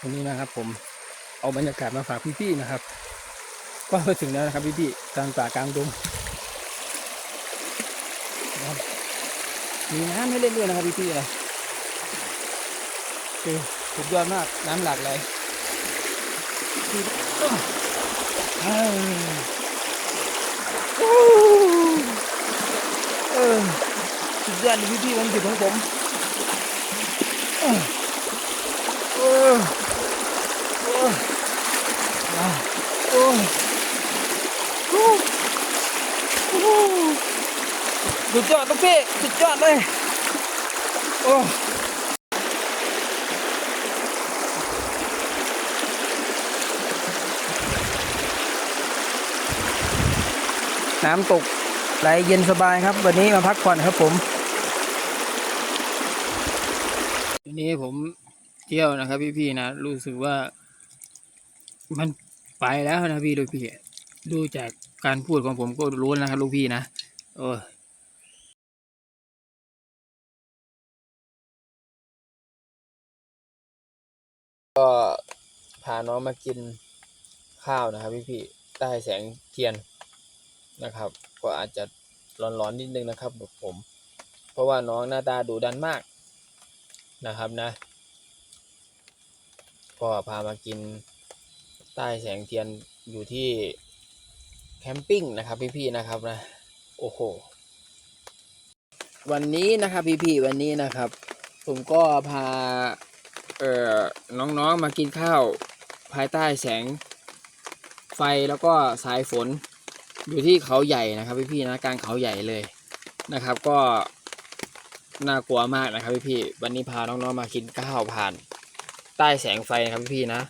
วันนี้นะครับ ผมเอาบรรยากาศมาฝากพี่ๆนะครับ ก็มาถึงแล้วนะครับพี่ๆกลางป่ากลางดงมีน้ำให้เล่นด้วยนะครับพี่ๆนะคือสุดยอดมากน้ำหลากไหลคืออ้าวโอ้เออสุดยอดพี่ๆวันหยุดของผมเออเออเอออะโอ้ยโอ้โอ้ สุดยอดลูกพี่สุดยอดเลย โอ้น้ำตกไหลเย็นสบายครับ วันนี้มาพักผ่อนครับผมวันนี้ผมเที่ยวนะครับพี่ๆนะ รู้สึกว่า มันไปแล้วนะพี่ดูพี่ ดูจากการพูดของผมก็รู้แล้วนะครับลูกพี่นะ โอ้ ก็พาน้องมากินข้าวนะครับพี่พี่ใต้แสงเทียนนะครับ ก็อาจจะร้อนๆนิดนึงนะครับผม เพราะว่าน้องหน้าตาดูดันมากนะครับนะ ก็พามากินใต้แสงเทียนอยู่ที่แคมปิ้งนะครับพี่ๆนะครับนะ โอ้โห วันนี้นะครับพี่ๆวันนี้นะครับ ผมก็พา เอ่อน้องๆมากินข้าวภายใต้แสงไฟแล้วก็สายฝนอยู่ที่เขาใหญ่นะครับพี่ๆนะกลางเขาใหญ่เลยนะครับ ก็น่ากลัวมากนะครับพี่ๆวันนี้พาน้องๆมากินข้าวผ่าน ใต้แสงไฟนะครับพี่ๆนะ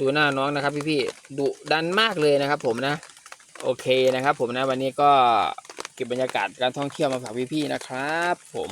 ดูหน้าน้องนะครับพี่ๆดุดันมากเลยนะครับ ผมนะ โอเคนะครับ ผมนะวันนี้ก็เก็บบรรยากาศการท่องเที่ยวมาฝากพี่ๆนะครับ ผม